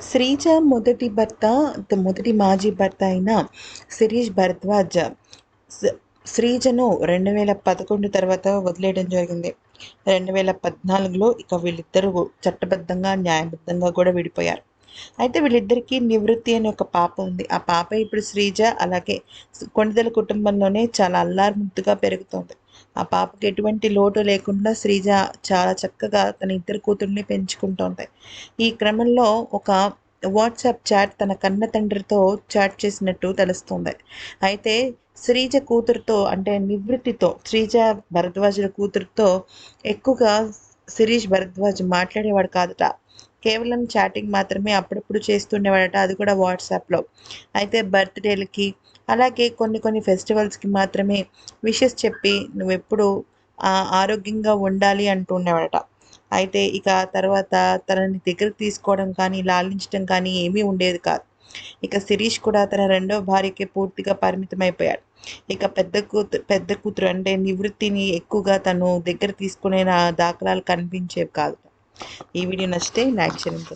శ్రీజ మొదటి భర్త మొదటి మాజీ భర్త అయిన శిరీష్ భరద్వాజ్ శ్రీజను రెండు వేల పదకొండు తర్వాత వదిలేయడం జరిగింది. రెండు వేల పద్నాలుగులో ఇక వీళ్ళిద్దరూ చట్టబద్ధంగా న్యాయబద్ధంగా కూడా విడిపోయారు. అయితే వీళ్ళిద్దరికీ నివృత్తి అనే ఒక పాప ఉంది. ఆ పాప ఇప్పుడు శ్రీజ అలాగే కొండదల కుటుంబంలోనే చాలా అల్లారుముద్దుగా పెరుగుతోంది. ఆ పాపకి ఎటువంటి లోటు లేకుండా శ్రీజ చాలా చక్కగా తన ఇద్దరు కూతుర్ని పెంచుకుంటోంది. ఈ క్రమంలో ఒక వాట్సాప్ చాట్ తన కన్న తండ్రితో చాట్ చేసినట్టు తెలుస్తుంది. అయితే శ్రీజ కూతురుతో అంటే నివృత్తితో శ్రీజ భరద్వాజుల కూతురుతో ఎక్కువగా శిరీష్ భరద్వాజ్ మాట్లాడేవాడు కాదట. కేవలం చాటింగ్ మాత్రమే అప్పుడప్పుడు చేస్తుండేవాడట అది కూడా వాట్సాప్లో. అయితే బర్త్డేలకి అలాగే కొన్ని కొన్ని ఫెస్టివల్స్కి మాత్రమే విషెస్ చెప్పి నువ్వు ఎప్పుడు ఆరోగ్యంగా ఉండాలి అంటుండేవాడట అయితే ఇక తర్వాత తనని దగ్గర తీసుకోవడం కానీ లాలించడం కానీ ఏమీ ఉండేది కాదు. ఇక శిరీష్ కూడా తన రెండవ భార్యకి పూర్తిగా పరిమితమైపోయాడు. ఇక పెద్ద కూతురు పెద్ద కూతురు అంటే నివృత్తిని ఎక్కువగా తను దగ్గర తీసుకునే దాఖలాలు కనిపించేవి కాదు. ಈ ವಿಡಿಯೋನ ಅಷ್ಟೇ ಲೈಕ್ ಶೇರ್ ಅಂತ